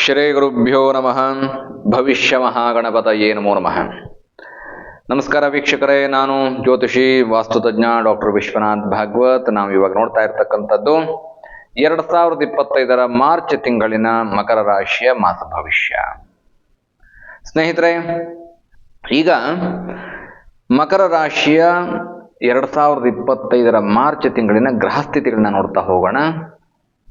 ಶ್ರೀ ಗುರುಭ್ಯೋ ನಮಃ. ಭವಿಷ್ಯ ಮಹಾಗಣಪತಯೇ ನಮೋ ನಮಃ. ನಮಸ್ಕಾರ ವೀಕ್ಷಕರೇ, ನಾನು ಜ್ಯೋತಿಷಿ, ವಾಸ್ತುತಜ್ಞ ಡಾಕ್ಟರ್ ವಿಶ್ವನಾಥ್ ಭಾಗವತ್. ನಾವು ಇವಾಗ ನೋಡ್ತಾ ಇರ್ತಕ್ಕಂಥದ್ದು ಎರಡ್ ಸಾವಿರದ ಇಪ್ಪತ್ತೈದರ ಮಾರ್ಚ್ ತಿಂಗಳಿನ ಮಕರ ರಾಶಿಯ ಮಾಸ ಭವಿಷ್ಯ. ಸ್ನೇಹಿತರೆ, ಈಗ ಮಕರ ರಾಶಿಯ ಎರಡ್ ಸಾವಿರದ ಇಪ್ಪತ್ತೈದರ ಮಾರ್ಚ್ ತಿಂಗಳಿನ ಗ್ರಹ ಸ್ಥಿತಿಗಳನ್ನ ನೋಡ್ತಾ ಹೋಗೋಣ.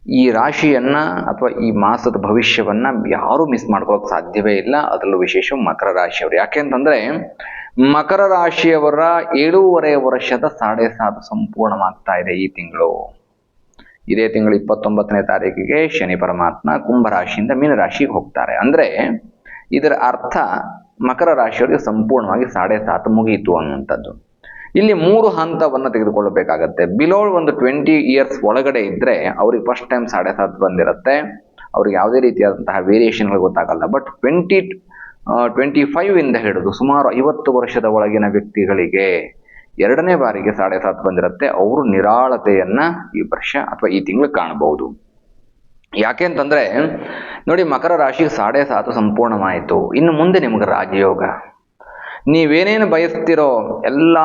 ಈ ರಾಶಿಯನ್ನ ಅಥವಾ ಈ ಮಾಸದ ಭವಿಷ್ಯವನ್ನ ಯಾರು ಮಿಸ್ ಮಾಡ್ಕೊಳ್ಳೋಕೆ ಸಾಧ್ಯವೇ ಇಲ್ಲ. ಅದರಲ್ಲೂ ವಿಶೇಷ ಮಕರ ರಾಶಿಯವರು. ಯಾಕೆಂತಂದರೆ ಮಕರ ರಾಶಿಯವರ ಏಳೂವರೆ ವರ್ಷದ ಸಾಡೆ ಸಾತು ಸಂಪೂರ್ಣವಾಗ್ತಾ ಇದೆ ಈ ತಿಂಗಳು. ಇದೇ ತಿಂಗಳು ಇಪ್ಪತ್ತೊಂಬತ್ತನೇ ತಾರೀಕಿಗೆ ಶನಿ ಪರಮಾತ್ಮ ಕುಂಭರಾಶಿಯಿಂದ ಮೀನರಾಶಿಗೆ ಹೋಗ್ತಾರೆ. ಅಂದ್ರೆ, ಇದರ ಅರ್ಥ ಮಕರ ರಾಶಿಯವರಿಗೆ ಸಂಪೂರ್ಣವಾಗಿ ಸಾಡೆ ಸಾತು ಮುಗಿಯಿತು ಅನ್ನುವಂಥದ್ದು. ಇಲ್ಲಿ ಮೂರು ಹಂತವನ್ನು ತೆಗೆದುಕೊಳ್ಳಬೇಕಾಗತ್ತೆ. ಬಿಲೋ ಒಂದು ಟ್ವೆಂಟಿ ಇಯರ್ಸ್ ಒಳಗಡೆ ಇದ್ದರೆ ಅವ್ರಿಗೆ ಫಸ್ಟ್ ಟೈಮ್ ಸಾಡೆ ಸಾತ್ ಬಂದಿರುತ್ತೆ. ಅವ್ರಿಗೆ ಯಾವುದೇ ರೀತಿಯಾದಂತಹ ವೇರಿಯೇಷನ್ಗಳು ಗೊತ್ತಾಗಲ್ಲ. ಬಟ್ ಟ್ವೆಂಟಿ ಟ್ವೆಂಟಿ ಫೈವ್ ಇಂದ ಹಿಡಿದು ಸುಮಾರು ಐವತ್ತು ವರ್ಷದ ಒಳಗಿನ ವ್ಯಕ್ತಿಗಳಿಗೆ ಎರಡನೇ ಬಾರಿಗೆ ಸಾಡೆ ಸಾತ್ ಬಂದಿರುತ್ತೆ. ಅವರು ನಿರಾಳತೆಯನ್ನು ಈ ವರ್ಷ ಅಥವಾ ಈ ತಿಂಗಳು ಕಾಣಬಹುದು. ಯಾಕೆ ಅಂತಂದ್ರೆ, ನೋಡಿ ಮಕರ ರಾಶಿಗೆ ಸಾಡೆ ಸಾತು ಸಂಪೂರ್ಣವಾಯಿತು. ಇನ್ನು ಮುಂದೆ ನಿಮ್ಗೆ ರಾಜಯೋಗ. ನೀವೇನೇನು ಬಯಸ್ತಿರೋ ಎಲ್ಲ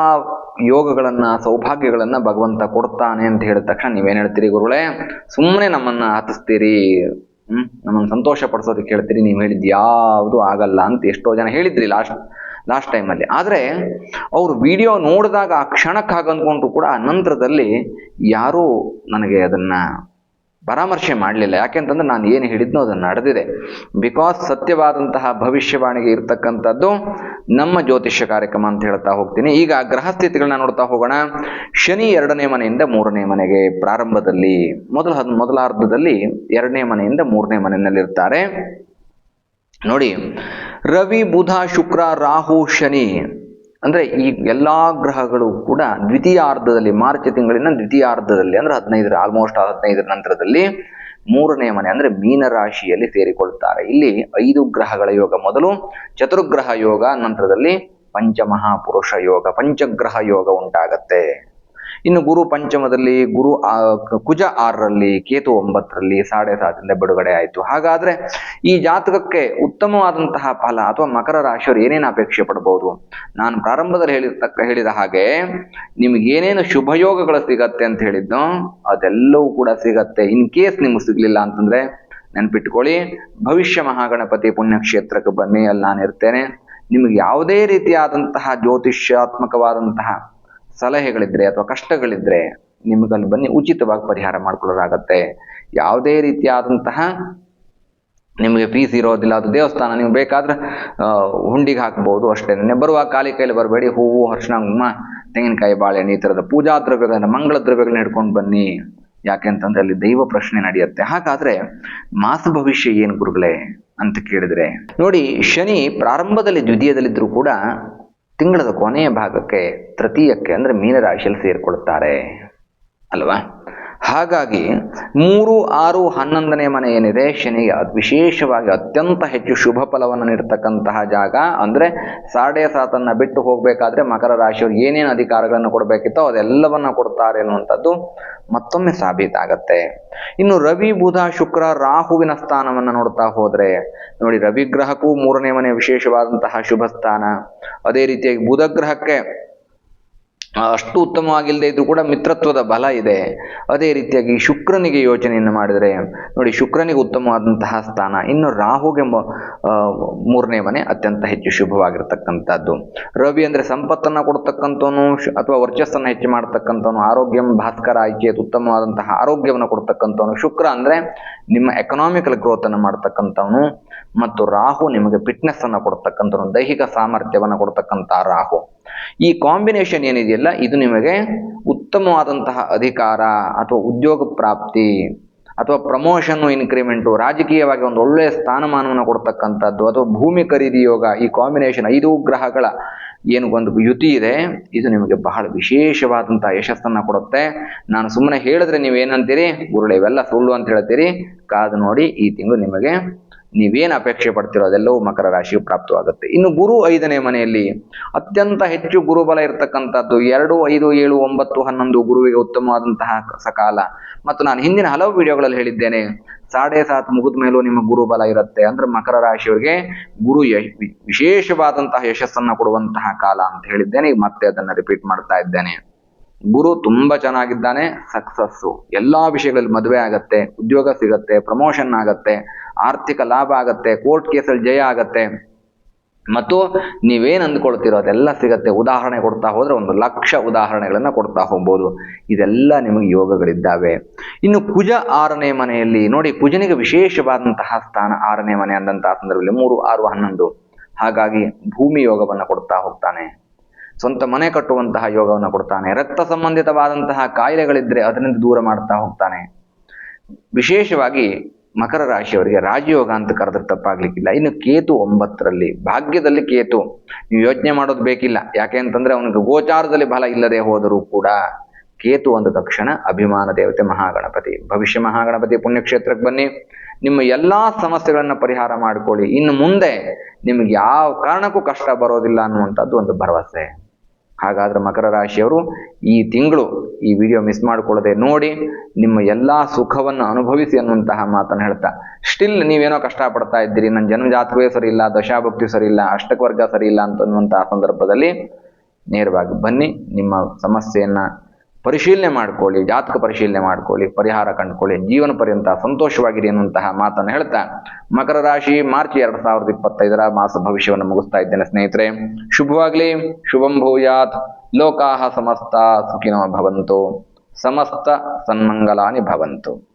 ಯೋಗಗಳನ್ನ, ಸೌಭಾಗ್ಯಗಳನ್ನ ಭಗವಂತ ಕೊಡ್ತಾನೆ ಅಂತ ಹೇಳಿದ ತಕ್ಷಣ ನೀವೇನು ಹೇಳ್ತೀರಿ ಗುರುಗಳೇ? ಸುಮ್ಮನೆ ನಮ್ಮನ್ನ ಆತಿಸ್ತೀರಿ. ಹ್ಮ್? ನಮ್ಮನ್ನು ಸಂತೋಷ ಪಡಿಸೋದಕ್ಕೆ ಹೇಳ್ತೀರಿ ನೀವು ಹೇಳಿದ್ದು ಯಾವುದು ಆಗಲ್ಲ ಅಂತ ಎಷ್ಟೋ ಜನ ಹೇಳಿದ್ರಿ ಲಾಸ್ಟ್ ಲಾಸ್ಟ್ ಟೈಮಲ್ಲಿ. ಆದರೆ ಅವರು ವಿಡಿಯೋ ನೋಡಿದಾಗ ಆ ಕ್ಷಣಕ್ಕೆ ಹಾಗಂದ್ಕೊಂಡ್ರು ಕೂಡ ಆ ನಂತರದಲ್ಲಿ ಯಾರೂ ನನಗೆ ಅದನ್ನ ಪರಾಮರ್ಶೆ ಮಾಡಲಿಲ್ಲ. ಯಾಕೆಂತಂದ್ರೆ ನಾನು ಏನು ಹೇಳಿದ್ನೋ ಅದನ್ನು ನಡೆದಿದೆ. ಬಿಕಾಸ್ ಸತ್ಯವಾದಂತಹ ಭವಿಷ್ಯವಾಣಿಗೆ ಇರ್ತಕ್ಕಂಥದ್ದು ನಮ್ಮ ಜ್ಯೋತಿಷ್ಯ ಕಾರ್ಯಕ್ರಮ ಅಂತ ಹೇಳ್ತಾ ಹೋಗ್ತೀನಿ. ಈಗ ಗ್ರಹ ಸ್ಥಿತಿಗಳನ್ನ ನೋಡ್ತಾ ಹೋಗೋಣ. ಶನಿ ಎರಡನೇ ಮನೆಯಿಂದ ಮೂರನೇ ಮನೆಗೆ ಪ್ರಾರಂಭದಲ್ಲಿ, ಮೊದಲ ಮೊದಲಾರ್ಧದಲ್ಲಿ ಎರಡನೇ ಮನೆಯಿಂದ ಮೂರನೇ ಮನೆಯಲ್ಲಿರ್ತಾರೆ. ನೋಡಿ, ರವಿ, ಬುಧ, ಶುಕ್ರ, ರಾಹು, ಶನಿ. ಅಂದ್ರೆ ಈ ಎಲ್ಲಾ ಗ್ರಹಗಳು ಕೂಡ ದ್ವಿತೀಯಾರ್ಧದಲ್ಲಿ, ಮಾರ್ಚ್ ತಿಂಗಳಿನ ದ್ವಿತೀಯಾರ್ಧದಲ್ಲಿ, ಅಂದ್ರೆ ಹದಿನೈದರ ಆಲ್ಮೋಸ್ಟ್ ಹದಿನೈದರ ನಂತರದಲ್ಲಿ ಮೂರನೇ ಮನೆ, ಅಂದ್ರೆ ಮೀನ ರಾಶಿಯಲ್ಲಿ ಸೇರಿಕೊಳ್ತಾರೆ. ಇಲ್ಲಿ ಐದು ಗ್ರಹಗಳ ಯೋಗ ಮೊದಲು, ಚತುರ್ಗ್ರಹ ಯೋಗ ನಂತರದಲ್ಲಿ ಪಂಚಮಹಾಪುರುಷ ಯೋಗ, ಪಂಚಗ್ರಹ ಯೋಗ ಉಂಟಾಗತ್ತೆ. ಇನ್ನು ಗುರು ಪಂಚಮದಲ್ಲಿ ಗುರು ಕುಜ ಆರರಲ್ಲಿ, ಕೇತು ಒಂಬತ್ತರಲ್ಲಿ ಸಾಡೆ ಸಾತಿಂದ ಬಿಡುಗಡೆ ಆಯಿತು. ಹಾಗಾದ್ರೆ ಈ ಜಾತಕಕ್ಕೆ ಉತ್ತಮವಾದಂತಹ ಫಲ ಅಥವಾ ಮಕರ ರಾಶಿಯವರು ಏನೇನು ಅಪೇಕ್ಷೆ ಪಡಬಹುದು ನಾನು ಪ್ರಾರಂಭದಲ್ಲಿ ಹೇಳಿರ್ತಕ್ಕ, ಹೇಳಿದ ಹಾಗೆ ನಿಮ್ಗೆ ಏನೇನು ಶುಭಯೋಗಗಳು ಸಿಗತ್ತೆ ಅಂತ ಹೇಳಿದ್ದು, ಅದೆಲ್ಲವೂ ಕೂಡ ಸಿಗತ್ತೆ. ಇನ್ ಕೇಸ್ ನಿಮ್ಗೆ ಸಿಗ್ಲಿಲ್ಲ ಅಂತಂದ್ರೆ ನೆನ್ಪಿಟ್ಕೊಳ್ಳಿ, ಭವಿಷ್ಯ ಮಹಾಗಣಪತಿ ಪುಣ್ಯಕ್ಷೇತ್ರಕ್ಕೆ ಬನ್ನಿ, ಅಲ್ಲಿ ನಾನು ಇರ್ತೇನೆ ನಿಮ್ಗೆ ಯಾವುದೇ ರೀತಿಯಾದಂತಹ ಜ್ಯೋತಿಷ್ಯಾತ್ಮಕವಾದಂತಹ ಸಲಹೆಗಳಿದ್ರೆ ಅಥವಾ ಕಷ್ಟಗಳಿದ್ರೆ ನಿಮಗಲ್ಲಿ ಬನ್ನಿ ಉಚಿತವಾಗಿ ಪರಿಹಾರ ಮಾಡ್ಕೊಳ್ಳೋದಾಗತ್ತೆ ಯಾವುದೇ ರೀತಿಯಾದಂತಹ ನಿಮಗೆ ಫೀಸ್ ಇರೋದಿಲ್ಲ, ಅದು ದೇವಸ್ಥಾನ ನೀವು ಬೇಕಾದ್ರೆ ಹುಂಡಿಗೆ ಹಾಕ್ಬೋದು ಅಷ್ಟೇ. ಬರುವ ಕಾಲಿ ಕೈಲಿ ಬರಬೇಡಿ, ಹೂವು, ಅರ್ಶಿಣ ಉಮ್ಮ ತೆಂಗಿನಕಾಯಿ ಬಾಳೆಹಣ್ಣು ಈ ಥರದ ಪೂಜಾ ದ್ರವ್ಯಗಳನ್ನ, ಮಂಗಳ ದ್ರವ್ಯಗಳನ್ನ ಹಿಡ್ಕೊಂಡು ಬನ್ನಿ. ಯಾಕೆಂತಂದ್ರೆ ಅಲ್ಲಿ ದೈವ ಪ್ರಶ್ನೆ ನಡೆಯುತ್ತೆ. ಹಾಗಾದ್ರೆ ಮಾಸ ಭವಿಷ್ಯ ಏನು ಗುರುಗಳೇ ಅಂತ ಕೇಳಿದ್ರೆ, ನೋಡಿ ಶನಿ ಪ್ರಾರಂಭದಲ್ಲಿ ದ್ವಿತೀಯದಲ್ಲಿದ್ದರೂ ಕೂಡ ತಿಂಗಳದ ಕೊನೆಯ ಭಾಗಕ್ಕೆ ತೃತೀಯಕ್ಕೆ ಅಂದ್ರೆ ಮೀನರಾಶಿಯಲ್ಲಿ ಸೇರಿಕೊಳ್ತಾರೆ ಅಲ್ವಾ ಹಾಗಾಗಿ ಮೂರು ಆರು ಹನ್ನೊಂದನೇ ಮನೆ ಏನಿದೆ, ಶನಿಗೆ ವಿಶೇಷವಾಗಿ ಅತ್ಯಂತ ಹೆಚ್ಚು ಶುಭ ಫಲವನ್ನು ನೀಡ್ತಕ್ಕಂತಹ ಜಾಗ. ಅಂದರೆ ಸಾಡೆ ಸಾತನ್ನು ಬಿಟ್ಟು ಹೋಗಬೇಕಾದ್ರೆ ಮಕರ ರಾಶಿಯವರು ಏನೇನು ಅಧಿಕಾರಗಳನ್ನು ಕೊಡಬೇಕಿತ್ತೋ ಅದೆಲ್ಲವನ್ನು ಕೊಡ್ತಾರೆ ಅನ್ನುವಂಥದ್ದು ಮತ್ತೊಮ್ಮೆ ಸಾಬೀತಾಗತ್ತೆ. ಇನ್ನು ರವಿ, ಬುಧ, ಶುಕ್ರ, ರಾಹುವಿನ ಸ್ಥಾನವನ್ನು ನೋಡ್ತಾ ಹೋದರೆ, ನೋಡಿ ರವಿ ಗ್ರಹಕ್ಕೂ ಮೂರನೇ ಮನೆ ವಿಶೇಷವಾದಂತಹ ಶುಭ ಸ್ಥಾನ ಅದೇ ರೀತಿಯಾಗಿ ಬುಧ ಗ್ರಹಕ್ಕೆ ಅಷ್ಟು ಉತ್ತಮವಾಗಿಲ್ಲದೆ ಇದ್ರೂ ಕೂಡ ಮಿತ್ರತ್ವದ ಬಲ ಇದೆ. ಅದೇ ರೀತಿಯಾಗಿ ಶುಕ್ರನಿಗೆ ಯೋಚನೆಯನ್ನು ಮಾಡಿದರೆ, ನೋಡಿ ಶುಕ್ರನಿಗೆ ಉತ್ತಮವಾದಂತಹ ಸ್ಥಾನ. ಇನ್ನು ರಾಹುಗೆ ಮೊ- ಮೂರನೇ ಮನೆ ಅತ್ಯಂತ ಹೆಚ್ಚು ಶುಭವಾಗಿರ್ತಕ್ಕಂಥದ್ದು. ರವಿ ಅಂದರೆ ಸಂಪತ್ತನ್ನು ಕೊಡ್ತಕ್ಕಂಥವನು ಅಥವಾ ವರ್ಚಸ್ಸನ್ನು ಹೆಚ್ಚು ಮಾಡ್ತಕ್ಕಂಥವನು, ಆರೋಗ್ಯಂ ಭಾಸ್ಕರ ಆಯ್ಕೆ ಉತ್ತಮವಾದಂತಹ ಆರೋಗ್ಯವನ್ನು ಕೊಡ್ತಕ್ಕಂಥವನು. ಶುಕ್ರ ಅಂದರೆ ನಿಮ್ಮ ಎಕನಾಮಿಕಲ್ ಗ್ರೋತ್ ಅನ್ನು ಮಾಡ್ತಕ್ಕಂಥವನು, ಮತ್ತು ರಾಹು ನಿಮಗೆ ಫಿಟ್ನೆಸ್ ಅನ್ನು ಕೊಡ್ತಕ್ಕಂಥವನು, ದೈಹಿಕ ಸಾಮರ್ಥ್ಯವನ್ನು ಕೊಡ್ತಕ್ಕಂಥ ರಾಹು. ಈ ಕಾಂಬಿನೇಷನ್ ಏನಿದೆಯಲ್ಲ, ಇದು ನಿಮಗೆ ಉತ್ತಮವಾದಂತಹ ಅಧಿಕಾರ ಅಥವಾ ಉದ್ಯೋಗ ಪ್ರಾಪ್ತಿ ಅಥವಾ ಪ್ರಮೋಷನ್ನು ಇನ್ಕ್ರಿಮೆಂಟು ರಾಜಕೀಯವಾಗಿ ಒಂದು ಒಳ್ಳೆಯ ಸ್ಥಾನಮಾನವನ್ನು ಕೊಡ್ತಕ್ಕಂಥದ್ದು ಅಥವಾ ಭೂಮಿ ಖರೀದಿ ಯೋಗ ಈ ಕಾಂಬಿನೇಷನ್ ಐದು ಗ್ರಹಗಳ ಏನು ಒಂದು ಯುತಿ ಇದೆ, ಇದು ನಿಮಗೆ ಬಹಳ ವಿಶೇಷವಾದಂತಹ ಯಶಸ್ಸನ್ನು ಕೊಡುತ್ತೆ. ನಾನು ಸುಮ್ಮನೆ ಹೇಳಿದ್ರೆ ನೀವು ಏನಂತೀರಿ ಗುರುಳೆ, ಇವೆಲ್ಲ ಸುಳ್ಳು ಅಂತ ಹೇಳ್ತೀರಿ? ಕಾದು ನೋಡಿ ಈ ತಿಂಗಳು ನಿಮಗೆ ನೀವೇನು ಅಪೇಕ್ಷೆ ಪಡ್ತಿರೋ ಅದೆಲ್ಲವೂ ಮಕರ ರಾಶಿಗೆ ಪ್ರಾಪ್ತವಾಗುತ್ತೆ. ಇನ್ನು ಗುರು ಐದನೇ ಮನೆಯಲ್ಲಿ ಅತ್ಯಂತ ಹೆಚ್ಚು ಗುರುಬಲ ಇರತಕ್ಕಂಥದ್ದು ಎರಡು, ಐದು, ಏಳು, ಒಂಬತ್ತು, ಹನ್ನೊಂದು ಗುರುವಿಗೆ ಉತ್ತಮವಾದಂತಹ ಸಕಾಲ ಮತ್ತು ನಾನು ಹಿಂದಿನ ಹಲವು ವಿಡಿಯೋಗಳಲ್ಲಿ ಹೇಳಿದ್ದೇನೆ, ಸಾಡೆ ಸಾತ್ ಮುಗಿದ ಮೇಲೂ ನಿಮ್ಮ ಗುರುಬಲ ಇರುತ್ತೆ. ಅಂದ್ರೆ ಮಕರ ರಾಶಿಯವರಿಗೆ ಗುರು ವಿಶೇಷವಾದಂತಹ ಯಶಸ್ಸನ್ನ ಕೊಡುವಂತಹ ಕಾಲ ಅಂತ ಹೇಳಿದ್ದೇನೆ. ಈಗ ಮತ್ತೆ ಅದನ್ನ ರಿಪೀಟ್ ಮಾಡ್ತಾ ಇದ್ದೇನೆ. ಗುರು ತುಂಬಾ ಚೆನ್ನಾಗಿದ್ದಾನೆ ಸಕ್ಸಸ್ಸು ಎಲ್ಲಾ ವಿಷಯಗಳಲ್ಲಿ ಮದುವೆ ಆಗತ್ತೆ, ಉದ್ಯೋಗ ಸಿಗತ್ತೆ ಪ್ರಮೋಷನ್ ಆಗತ್ತೆ. ಆರ್ಥಿಕ ಲಾಭ ಆಗತ್ತೆ ಕೋರ್ಟ್ ಕೇಸಲ್ಲಿ ಜಯ ಆಗತ್ತೆ. ಮತ್ತು ನೀವೇನು ಅಂದ್ಕೊಳ್ತಿರೋ ಅದೆಲ್ಲ ಸಿಗತ್ತೆ. ಉದಾಹರಣೆ ಕೊಡ್ತಾ ಹೋದ್ರೆ ಒಂದು ಲಕ್ಷ ಉದಾಹರಣೆಗಳನ್ನ ಕೊಡ್ತಾ ಹೋಗ್ಬೋದು. ಇದೆಲ್ಲ ನಿಮಗೆ ಯೋಗಗಳಿದ್ದಾವೆ. ಇನ್ನು ಕುಜ ಆರನೇ ಮನೆಯಲ್ಲಿ ನೋಡಿ, ಕುಜನಿಗೆ ವಿಶೇಷವಾದಂತಹ ಸ್ಥಾನ ಆರನೇ ಮನೆ ಅಂದಂತಹ ಸಂದರ್ಭದಲ್ಲಿ ಮೂರು, ಆರು, ಹನ್ನೊಂದು. ಹಾಗಾಗಿ ಭೂಮಿ ಯೋಗವನ್ನು ಕೊಡ್ತಾ ಹೋಗ್ತಾನೆ. ಸ್ವಂತ ಮನೆ ಕಟ್ಟುವಂತಹ ಯೋಗವನ್ನು ಕೊಡ್ತಾನೆ. ರಕ್ತ ಸಂಬಂಧಿತವಾದಂತಹ ಕಾಯಿಲೆಗಳಿದ್ರೆ ಅದರಿಂದ ದೂರ ಮಾಡ್ತಾ ಹೋಗ್ತಾನೆ. ವಿಶೇಷವಾಗಿ ಮಕರ ರಾಶಿಯವರಿಗೆ ರಾಜಯೋಗ ಅಂತ ಕರೆದ್ರೆ ತಪ್ಪಾಗ್ಲಿಕ್ಕಿಲ್ಲ. ಇನ್ನು ಕೇತು ಒಂಬತ್ತರಲ್ಲಿ, ಭಾಗ್ಯದಲ್ಲಿ ಕೇತು. ನೀವು ಯೋಚನೆ ಮಾಡೋದು ಬೇಕಿಲ್ಲ. ಯಾಕೆ ಅಂತಂದ್ರೆ ಅವನಿಗೆ ಗೋಚಾರದಲ್ಲಿ ಬಲ ಇಲ್ಲದೆ ಹೋದರೂ ಕೂಡ ಕೇತು ಒಂದು ತಕ್ಷಣ ಅಭಿಮಾನ ದೇವತೆ ಮಹಾಗಣಪತಿ. ಭವಿಷ್ಯ ಮಹಾಗಣಪತಿ ಪುಣ್ಯಕ್ಷೇತ್ರಕ್ಕೆ ಬನ್ನಿ. ನಿಮ್ಮ ಎಲ್ಲಾ ಸಮಸ್ಯೆಗಳನ್ನು ಪರಿಹಾರ ಮಾಡಿಕೊಳ್ಳಿ. ಇನ್ನು ಮುಂದೆ ನಿಮ್ಗೆ ಯಾವ ಕಾರಣಕ್ಕೂ ಕಷ್ಟ ಬರೋದಿಲ್ಲ ಅನ್ನುವಂಥದ್ದು ಒಂದು ಭರವಸೆ. ಹಾಗಾದ್ರೆ ಮಕರ ರಾಶಿಯವರು ಈ ತಿಂಗಳು ಈ ವಿಡಿಯೋ ಮಿಸ್ ಮಾಡ್ಕೊಳ್ಳದೆ ನೋಡಿ ನಿಮ್ಮ ಎಲ್ಲಾ ಸುಖವನ್ನು ಅನುಭವಿಸಿ ಅನ್ನುವಂತಹ ಮಾತನ್ನು ಹೇಳ್ತಾ. ಸ್ಟಿಲ್ ನೀವೇನೋ ಕಷ್ಟಪಡ್ತಾ ಇದ್ದೀರಿ ನನ್ನ ಜನ್ಮ ಜಾತಕವೇ ಸರಿ ಇಲ್ಲ ದಶಾಭಕ್ತಿ ಸರಿ ಇಲ್ಲ ಅಷ್ಟಕವರ್ಗ ಸರಿ ಇಲ್ಲ ಅಂತನ್ನುವಂತಹ ಸಂದರ್ಭದಲ್ಲಿ ನೇರವಾಗಿ ಬನ್ನಿ, ನಿಮ್ಮ ಸಮಸ್ಯೆಯನ್ನ ಪರಿಶೀಲನೆ ಮಾಡ್ಕೊಳ್ಳಿ, ಜಾತಕ ಪರಿಶೀಲನೆ ಮಾಡ್ಕೊಳ್ಳಿ, ಪರಿಹಾರ ಕಂಡುಕೊಳ್ಳಿ ಜೀವನ ಪರ್ಯಂತ ಸಂತೋಷವಾಗಿರಿ ಎನ್ನುವಂತಹ ಮಾತನ್ನು ಹೇಳ್ತಾ ಮಕರ ರಾಶಿ ಮಾರ್ಚ್ ಎರಡು ಸಾವಿರದ ಇಪ್ಪತ್ತೈದರ ಮಾಸ ಭವಿಷ್ಯವನ್ನು ಮುಗಿಸ್ತಾ ಇದ್ದೇನೆ ಸ್ನೇಹಿತರೆ. ಶುಭವಾಗ್ಲಿ, ಶುಭಂ ಭೂಯಾತ್, ಲೋಕಾಹ ಸಮಸ್ತ ಸುಖಿನೋ ಭವಂತು, ಸಮಸ್ತ ಸನ್ಮಂಗಲಾನಿ ಭವಂತು.